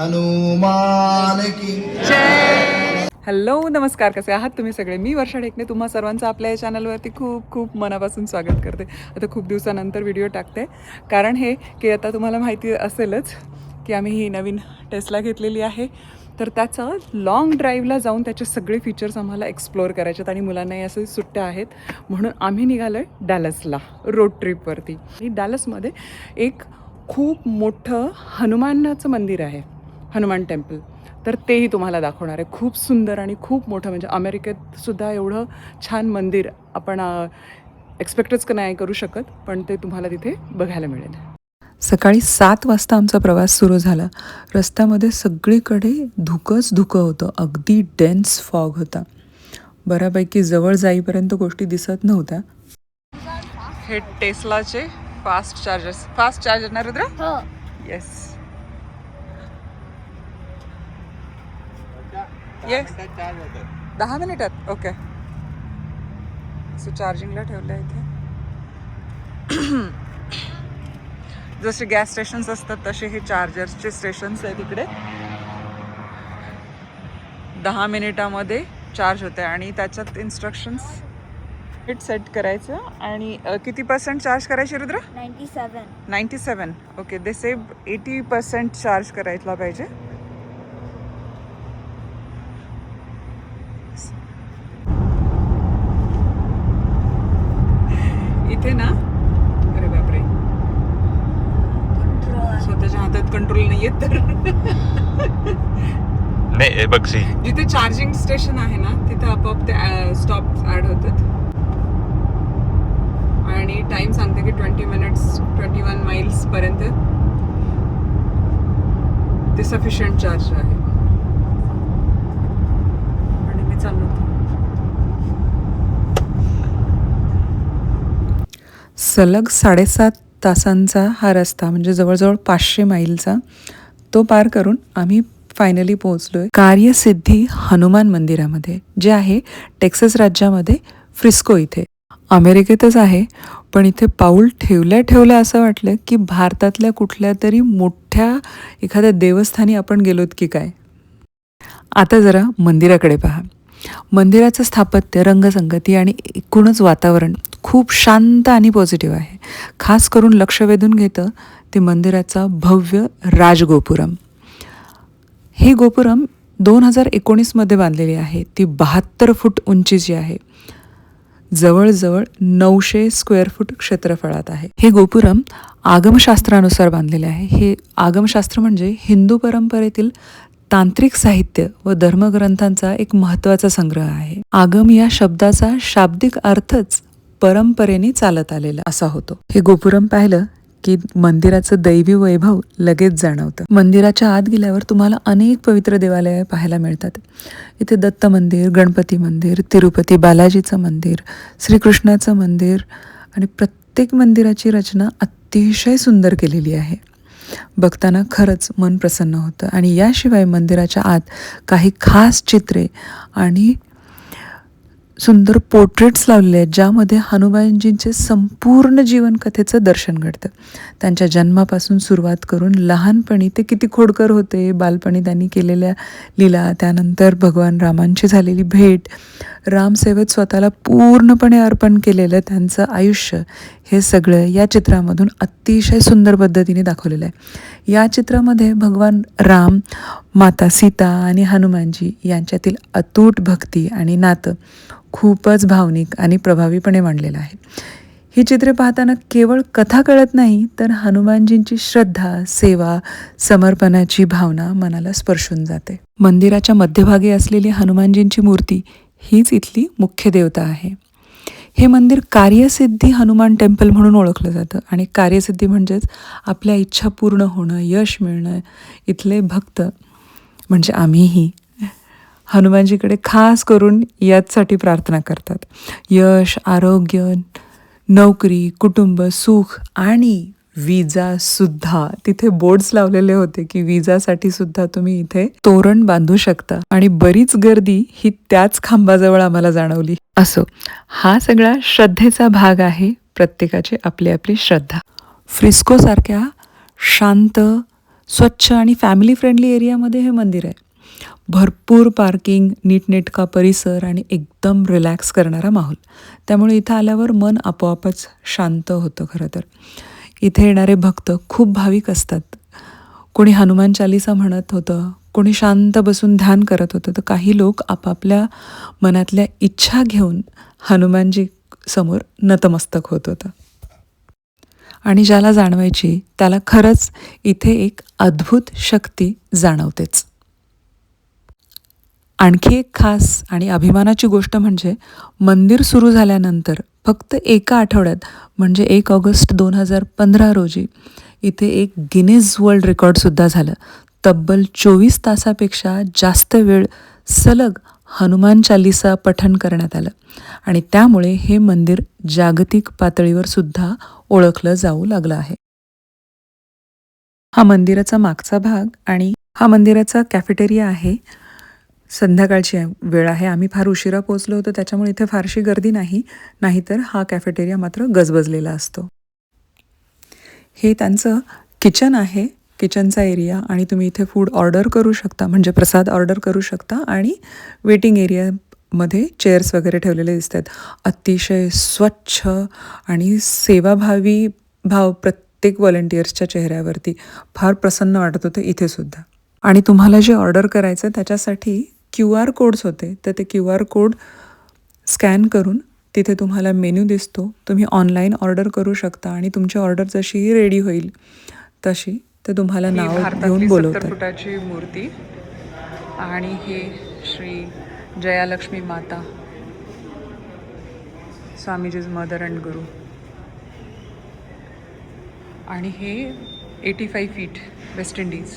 हनुमान की हॅलो नमस्कार. कसे आहात तुम्ही सगळे? मी वर्षा ढेकणे. तुम्हा सर्वांचं आपल्या या चॅनलवरती खूप खूप मनापासून स्वागत करते. आता खूप दिवसानंतर व्हिडिओ टाकते. कारण हे की आता तुम्हाला माहिती असेलच की आम्ही ही नवीन टेस्ला घेतलेली आहे. तर त्याचं लाँग ड्राईव्हला जाऊन त्याचे सगळे फीचर्स आम्हाला एक्सप्लोअर करायचे आहेत आणि मुलांनाही असे सुट्ट्या आहेत. म्हणून आम्ही निघालो आहे डॅलसला रोड ट्रिपवरती आणि डॅलसमध्ये एक खूप मोठं हनुमानाचं मंदिर आहे. हनुमान टेम्पल. तर तेही तुम्हाला दाखवणार आहे. खूप सुंदर आणि खूप मोठं म्हणजे अमेरिकेत सुद्धा एवढं छान मंदिर आपण एक्सपेक्टच नाही करू शकत पण ते तुम्हाला तिथे बघायला मिळेल. सकाळी सात वाजता आमचा प्रवास सुरू झाला. रस्त्यामध्ये सगळीकडे धुकंच धुकं होतं. अगदी डेन्स फॉग होता. बऱ्यापैकी जवळ जाईपर्यंत गोष्टी दिसत नव्हत्या. हे टेस्लाचे फास्ट चार्जर्स फास्ट चार्जर ना रुद्र? दहा मिनिटात ओके सो चार्जिंगला ठेवलं आहे इथे. जसे गॅस स्टेशन्स असतात तसे हे चार्जर्सचे स्टेशन्स आहेत इकडे. दहा मिनिटामध्ये चार्ज होते आणि त्याच्यात इन्स्ट्रक्शन्स हिट सेट करायचं. आणि किती पर्सेंट चार्ज करायचे Rudra? Ninety seven ninety seven okay दे सेव एटी पर्सेंट चार्ज करायला पाहिजे इथे ना अरे बापरे कंट्रोल नाही येत तर. नाही बघ सी जिथे चार्जिंग स्टेशन आहे ना तिथे आपोआप ते स्टॉप ॲड होतात. आणि टाइम सांगते की twenty minutes twenty one miles पर्यंत ते सफिशियंट चार्ज आहे. आणि मी चाललो होतो. सलग साडेसात तासांचा हा रस्ता म्हणजे जवळजवळ पाचशे माईलचा तो पार करून आम्ही फायनली पोहोचलो आहे कार्यसिद्धी हनुमान मंदिरामध्ये जे आहे टेक्सास राज्यामध्ये फ्रिस्को इथे. अमेरिकेतच आहे पण इथे पाऊल ठेवल्या ठेवल्या असं वाटलं की भारतातल्या कुठल्या तरी मोठ्या एखाद्या देवस्थानी आपण गेलोत की काय? आता जरा मंदिराकडे पहा. मंदिराचं स्थापत्य रंगसंगती आणि एकूणच वातावरण खूप शांत आणि पॉझिटिव्ह आहे. खास करून लक्ष वेधून घेतं ते मंदिराचा भव्य राजगोपुरम. हे गोपुरम दोन हजार एकोणीसमध्ये बांधलेली आहे. ती बहात्तर फूट उंचीची आहे. जवळजवळ नऊशे स्क्वेअर फूट क्षेत्रफळात आहे. हे गोपुरम आगमशास्त्रानुसार बांधलेले आहे. हे आगमशास्त्र म्हणजे हिंदू परंपरेतील तांत्रिक साहित्य व धर्मग्रंथांचा एक महत्त्वाचा संग्रह आहे. आगम या शब्दाचा शाब्दिक अर्थच परंपरेने चालत आलेला असा होतो. हे गोपुरम पाहिलं की मंदिराचं दैवी वैभव लगेच जाणवतं. मंदिराच्या आत गेल्यावर तुम्हाला अनेक पवित्र देवालय पाहायला मिळतात. इथे दत्त मंदिर गणपती मंदिर तिरुपती बालाजीचं मंदिर श्रीकृष्णाचं मंदिर आणि प्रत्येक मंदिराची रचना अतिशय सुंदर केलेली आहे. बघताना खरंच मन प्रसन्न होतं आणि याशिवाय मंदिराच्या आत काही खास चित्रे आणि सुंदर पोर्ट्रेट्स लावलेले आहेत ज्यामध्ये हनुमानजींचे संपूर्ण जीवनकथेचं दर्शन घडतं. त्यांच्या जन्मापासून सुरुवात करून लहानपणी ते किती खोडकर होते बालपणी त्यांनी केलेल्या लीला त्यानंतर भगवान रामांची झालेली भेट रामसेवेत स्वतःला पूर्णपणे अर्पण केलेलं त्यांचं आयुष्य हे सगळं या चित्रामधून अतिशय सुंदर पद्धतीने दाखवलेलं आहे. या चित्रामध्ये भगवान राम माता सीता आणि हनुमानजी यांच्यातील अतूट भक्ती आणि नातं खूपच भावनिक आणि प्रभावीपणे मांडलेलं आहे. ही चित्रे पाहताना केवळ कथा कळत नाही तर हनुमानजींची श्रद्धा सेवा समर्पणाची भावना मनाला स्पर्शून जाते. मंदिराच्या मध्यभागी असलेली हनुमानजींची मूर्ती हीच इथली मुख्य देवता आहे. हे मंदिर कार्यसिद्धी हनुमान टेम्पल म्हणून ओळखलं जातं आणि कार्यसिद्धी म्हणजेच आपल्या इच्छा पूर्ण होणं यश मिळणं इथले भक्त म्हणजे आम्हीही हनुमानजीकडे खास करून याचसाठी प्रार्थना करतात. यश आरोग्य नोकरी कुटुंब सुख आणि विजा सुद्धा. तिथे बोर्ड्स लावलेले होते की विजासाठी सुद्धा तुम्ही इथे तोरण बांधू शकता. आणि बरीच गर्दी ही त्याच खांबाजवळ आम्हाला जाणवली. असो हा सगळा श्रद्धेचा भाग आहे प्रत्येकाची आपली आपली श्रद्धा. फ्रिस्कोसारख्या शांत स्वच्छ आणि फॅमिली फ्रेंडली एरियामध्ये हे मंदिर आहे. भरपूर पार्किंग नीटनेटका परिसर आणि एकदम रिलॅक्स करणारा माहोल. त्यामुळे इथं आल्यावर मन आपोआपच शांत होतं खरं तर. इथे येणारे भक्त खूप भाविक असतात. कोणी हनुमान चालिसा म्हणत होतं कोणी शांत बसून ध्यान करत होतं तर काही लोक आपापल्या मनातल्या इच्छा घेऊन हनुमानजी समोर नतमस्तक होत होतं. आणि ज्याला जाणवायची त्याला खरंच इथे एक अद्भुत शक्ती जाणवतेच. आणखी एक खास आणि अभिमानाची गोष्ट म्हणजे मंदिर सुरू झाल्यानंतर फक्त एका आठवड्यात म्हणजे एक ऑगस्ट दोन हजार पंधरा रोजी इथे एक गिनेज वर्ल्ड रेकॉर्डसुद्धा झालं. तब्बल चोवीस तासापेक्षा जास्त वेळ सलग हनुमान चालिसा पठण करण्यात आलं. आणि त्यामुळे हे मंदिर जागतिक पातळीवर सुद्धा ओळखलं जाऊ लागलं आहे. हा मंदिराचा मागचा भाग आणि हा मंदिराचा कॅफेटेरिया आहे. संध्याकाळची वेळ आहे. आम्ही फार उशिरा पोहोचलो होतो त्याच्यामुळे इथे फारशी गर्दी नाही. नाहीतर हा कॅफेटेरिया मात्र गजबजलेला असतो. हे त्यांचं किचन आहे. किचनचा एरिया आणि तुम्ही इथे फूड ऑर्डर करू शकता म्हणजे प्रसाद ऑर्डर करू शकता आणि वेटिंग एरियामध्ये चेअर्स वगैरे ठेवलेले दिसतात. अतिशय स्वच्छ आणि सेवाभावी भाव प्रत्येक व्हॉलेंटियर्सच्या चेहऱ्यावरती. फार प्रसन्न वाटत होतं इथेसुद्धा आणि तुम्हाला जे ऑर्डर करायचं त्याच्यासाठी क्यू आर कोड्स होते तर ते क्यू आर कोड स्कॅन करून तिथे तुम्हाला मेन्यू दिसतो. तुम्ही ऑनलाईन ऑर्डर करू शकता आणि तुमची ऑर्डर जशी रेडी होईल तशी ते तुम्हाला नाव घेऊन बोलवतात. फुटाची मूर्ती आणि हे श्री जयालक्ष्मी माता स्वामीजीज मदर अँड गुरु. आणि हे eighty five feet West Indies.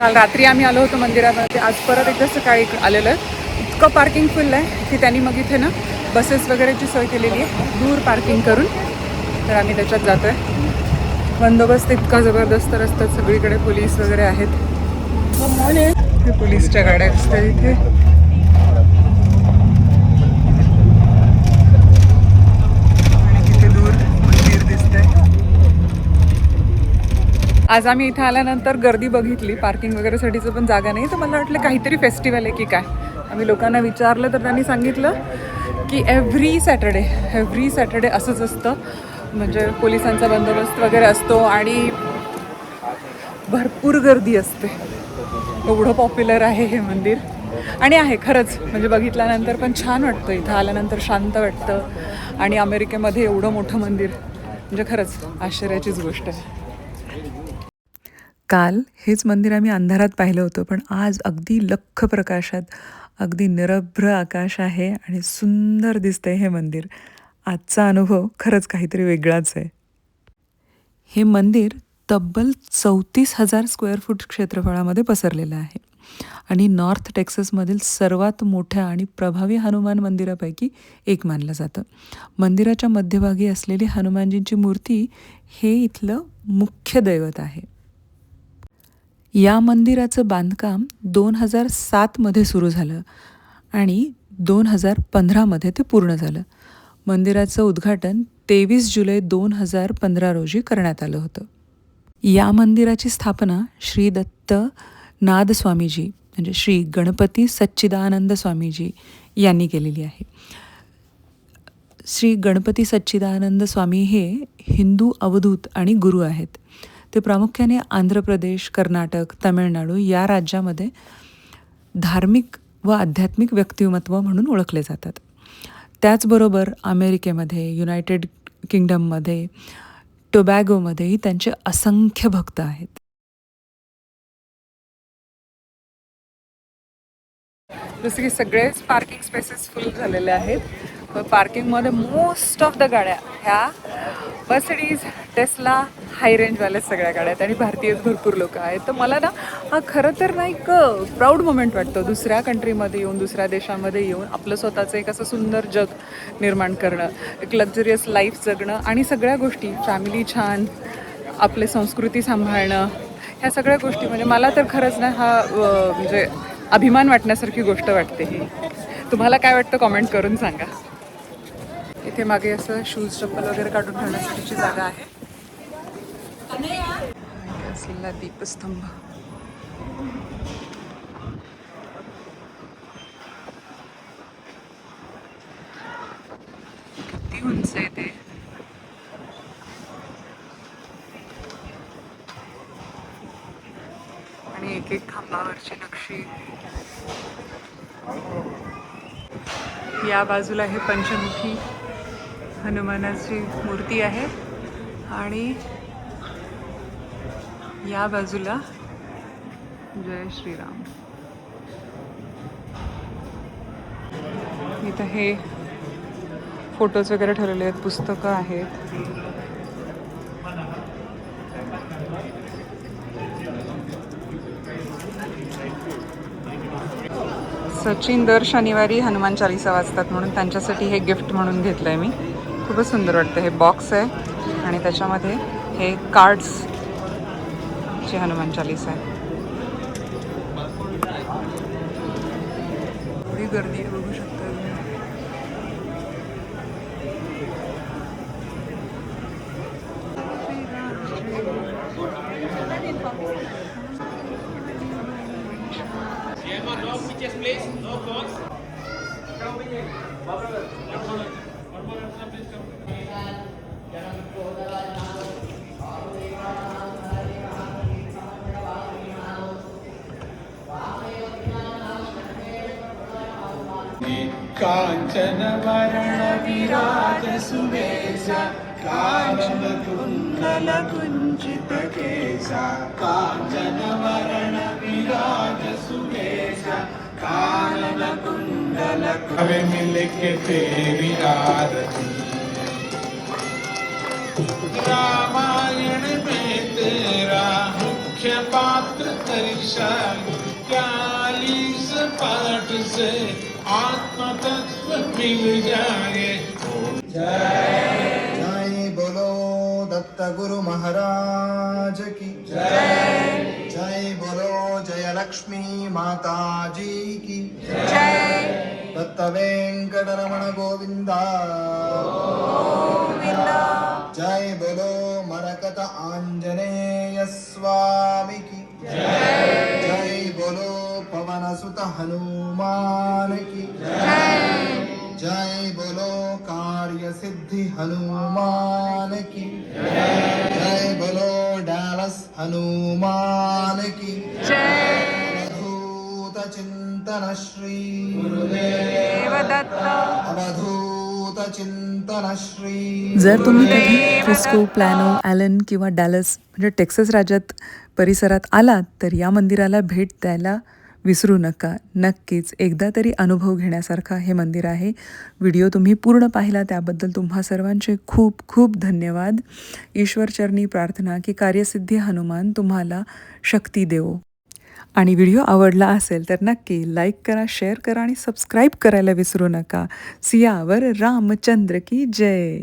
काल रात्री आम्ही आलो होतो मंदिरामध्ये. आज परत एकदा सकाळी आलेलं आहे. इतकं पार्किंग फुल आहे की त्यांनी मग इथे ना बसेस वगैरेची सोय केलेली आहे. दूर पार्किंग करून. तर आम्ही त्याच्यात जातो आहे बंदोबस्त इतका जबरदस्त रस्त्यात सगळीकडे पोलीस वगैरे आहेत. पोलीसच्या गाड्या असतात इथे आणि तिथे दूर मंदिर दिसतंय आज आम्ही इथे आल्यानंतर गर्दी बघितली. पार्किंग वगैरेसाठीचं पण जागा नाही. तर मला वाटलं काहीतरी फेस्टिवल आहे की काय? आम्ही लोकांना विचारलं तर त्यांनी सांगितलं की एव्हरी सॅटर्डे एव्हरी सॅटर्डे असंच असतं. म्हणजे पोलिसांचा बंदोबस्त वगैरे असतो आणि भरपूर गर्दी असते. एवढं पॉप्युलर आहे हे मंदिर. आणि आहे खरंच. म्हणजे बघितल्यानंतर पण छान वाटतं. इथं आल्यानंतर शांत वाटतं. आणि अमेरिकेमध्ये एवढं मोठं मंदिर. म्हणजे खरंच आश्चर्याचीच गोष्ट आहे. काल हेच मंदिर आम्ही अंधारात पाहिलं होतं पण आज अगदी लख्ख प्रकाशात अगदी निरभ्र आकाश आहे आणि सुंदर दिसतंय हे मंदिर. आजचा अनुभव खरंच काहीतरी वेगळाच आहे. हे मंदिर तब्बल चौतीस हजार स्क्वेअर फूट क्षेत्रफळामध्ये पसरलेलं आहे आणि नॉर्थ टेक्सासमधील सर्वात मोठ्या आणि प्रभावी हनुमान मंदिरापैकी एक मानलं जातं. मंदिराच्या मध्यभागी असलेली हनुमानजींची मूर्ती हे इथलं मुख्य दैवत आहे. या मंदिराचं बांधकाम दोन हजार सातमध्ये सुरू झालं आणि दोन हजार पंधरामध्ये ते पूर्ण झालं. मंदिराचं उद्घाटन तेवीस जुलै दोन हजार पंधरा रोजी करण्यात आलं होतं. या मंदिराची स्थापना श्री दत्त नाद स्वामीजी म्हणजे श्री गणपती सच्चिदानंद स्वामीजी यांनी केलेली आहे. श्री गणपती सच्चिदानंद स्वामी हे हिंदू अवधूत आणि गुरु आहेत. ते प्रामुख्याने आंध्र प्रदेश कर्नाटक तमिळनाडू या राज्यामध्ये धार्मिक व आध्यात्मिक व्यक्तिमत्व म्हणून ओळखले जातात. त्याचबरोबर अमेरिकेमध्ये युनायटेड किंगडममध्ये टोबॅगोमध्येही त्यांचे असंख्य भक्त आहेत. जसं की सगळेच पार्किंग स्पेसेस फुल झालेले आहेत. पार्किंगमध्ये मोस्ट ऑफ द गाड्या ह्या मर्सिडीज टेस्ला हाय रेंजवाल्या सगळ्या गाड्या आहेत आणि भारतीय भरपूर लोक आहेत. तर मला ना हा खरं तर ना एक प्राऊड मोमेंट वाटतो. दुसऱ्या कंट्रीमध्ये येऊन दुसऱ्या देशामध्ये येऊन आपलं स्वतःचं एक असं सुंदर जग निर्माण करणं एक लक्झरियस लाईफ जगणं आणि सगळ्या गोष्टी फॅमिली छान आपले संस्कृती सांभाळणं ह्या सगळ्या गोष्टी म्हणजे मला तर खरंच ना हा म्हणजे अभिमान वाटण्यासारखी गोष्ट वाटते ही. तुम्हाला काय वाटतं कॉमेंट करून सांगा. इथे मागे असं शूज चप्पल वगैरे काढून ठेवण्यासाठीची जागा आहे. असलेला दीपस्तंभ. किती उंच आहे ते? आणि एक एक खांबावरची नक्षी. या बाजूला हे पंचमुखी. हनुमानाची मूर्ती आहे. आणि या बाजूला जय श्रीराम. इथं हे फोटोज वगैरे ठरवले आहेत पुस्तकं आहेत. सचिन दर शनिवारी हनुमान चालिसा वाचतात म्हणून त्यांच्यासाठी हे गिफ्ट म्हणून घेतलं आहे मी. खूपच सुंदर वाटतं. हे बॉक्स आहे आणि त्याच्यामध्ये हे कार्ड्स ची हनुमान चालीस आहे. एवढी गर्दी आहे बघू शकता तुम्ही. काञ्चन वरण विराज కాంచనవరణ విరాజ సువేశ కాంచన కుండల కుంజిత కేశ కాంచనవరణ విరాజ हमें मिल के तेरी आरती रामायण में तेरा मुख्य पात्र चालीस पाठ से आत्म तत्व मिल जाए। जय। बोलो दत्त गुरु महाराज की। जय। जय बोलो जय लक्ष्मी माता जय दत्त वेंकटरमण गोविंदा जय बोलो मरकत आंजनेय स्वामी की जय जय बोलो पवन सुत हनुमान की जय बोलो कार्य चिंतन श्री अवधूत चिंतन श्री जर तुम्ही कधी फ्रिस्को प्लॅनो ॲलन किंवा डॅलस म्हणजे टेक्सास राज्यात परिसरात आलात तर या मंदिराला भेट द्यायला विसरू नका. नक्कीच एकदा तरी अनुभव घेण्यासारखा हे मंदिर आहे. व्हिडिओ तुम्ही पूर्ण पाहिला त्याबद्दल तुम्हा सर्वांचे खूप खूप धन्यवाद. ईश्वरचरणी प्रार्थना की कार्यसिद्धी हनुमान तुम्हाला शक्ती देवो. आणि व्हिडिओ आवडला असेल तर नक्की लाईक करा शेअर करा आणि सबस्क्राईब करायला विसरू नका. सियावर रामचंद्र की जय.